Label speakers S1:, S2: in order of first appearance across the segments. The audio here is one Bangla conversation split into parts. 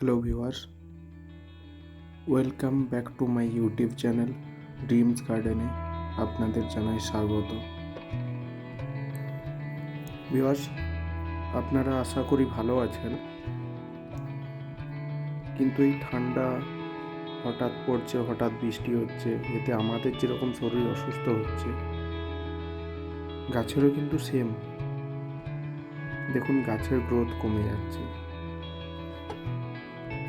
S1: Hello viewers welcome back to my YouTube channel dreams গার্ডেনে আপনাদের জানাই স্বাগত। ভিউয়ার্স আপনারা আশা করি ভালো আছেন। কিন্তু এই ঠান্ডা, হঠাৎ পড়ছে, হঠাৎ বৃষ্টি হচ্ছে, এতে আমাদের যেরকম শরীর অসুস্থ হচ্ছে, গাছেরও কিন্তু সেম দেখুন, গাছের গ্রোথ কমে যাচ্ছে।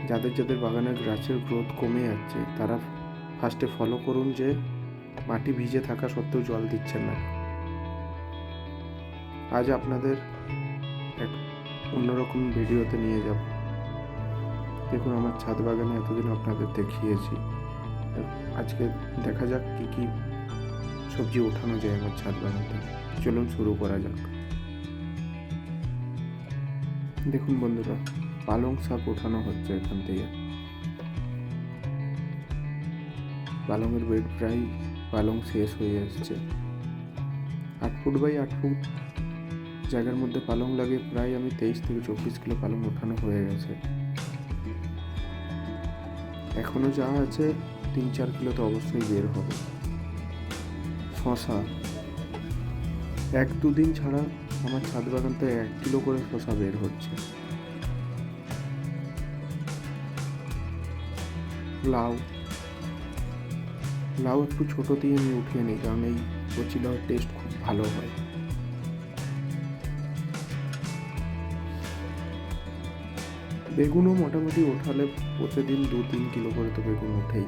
S1: যাদের যাদের বাগানের গাছের গ্রোথ কমে যাচ্ছে, তারা ফার্স্টে ফলো করুন যে মাটি ভিজে থাকা সত্ত্বেও জল দিচ্ছেন না। আজ আপনাদের এক অন্যরকম ভিডিওতে নিয়ে যাব। দেখুন, আমার ছাদ বাগানে এতদিন আপনাদের দেখিয়েছি। আজকে দেখা যাক কি কি সবজি ওঠানো যায় আমার ছাদ বাগান। চলুন শুরু করা যাক। দেখুন বন্ধুরা পালং শাক ওঠানো হচ্ছে এখান থেকে। পালংয়ের বেড প্রায় পালং শেষ হয়ে আসছে আট ফুট বাই আট ফুট জায়গার মধ্যে পালং লাগে প্রায় আমি তেইশ থেকে চব্বিশ কিলো পালং ওঠানো হয়ে গেছে। এখনও যা আছে তিন চার কিলো তো অবশ্যই বের হবে। শশা এক দুদিন ছাড়া আমার ছাদ বাগান থেকে এক কিলো করে শশা বের হচ্ছে। লাউ। লাউ একটু ছোট দিয়ে আমি উঠিয়ে নিই, কারণ এই কচি লাউয়ের টেস্ট খুব ভালো হয়। বেগুনও মোটামুটি ওঠালে প্রতিদিন দু তিন কিলো করে তো বেগুন ওঠেই।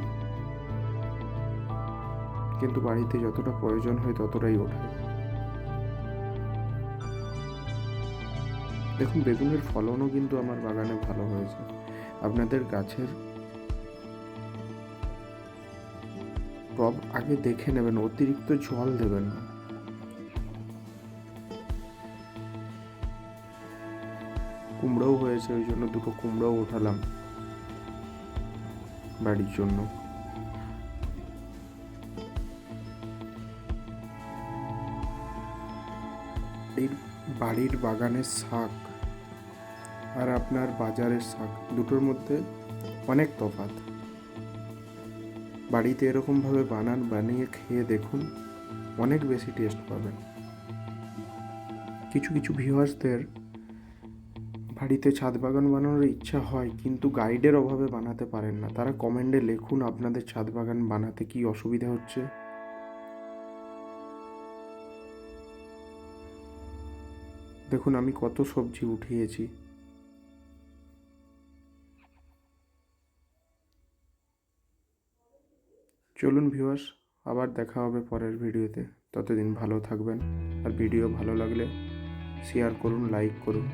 S1: কিন্তু বাড়িতে যতটা প্রয়োজন হয় ততটাই ওঠে। দেখুন, বেগুনের ফলনও কিন্তু আমার বাগানে ভালো হয়েছে। আপনাদের গাছের টব আগে দেখে নেবেন, অতিরিক্ত জল দেবেন না। কুমড়োও হয়েছে, ওই জন্য দুটো কুমড়োও ওঠালাম বাড়ির জন্য। বাড়ির বাগানের শাক আর আপনার বাজারের শাক, দুটোর মধ্যে অনেক তফাৎ। বাড়িতে এরকমভাবে বানান, বানিয়ে খেয়ে দেখুন, অনেক বেশি টেস্ট পাবেন। কিছু কিছু ভিউয়ার্সদের বাড়িতে ছাদ বাগান বানানোর ইচ্ছা হয়, কিন্তু গাইডের অভাবে বানাতে পারেন না। তারা কমেন্টে লিখুন, আপনাদের ছাদ বাগান বানাতে কি অসুবিধা হচ্ছে? দেখুন, আমি কত সবজি উঠিয়েছি। চলুন ভিউয়ার্স আবার দেখা হবে পরের ভিডিওতে। ততদিন ভালো থাকবেন, আর ভিডিও ভালো লাগলে শেয়ার করুন লাইক করুন।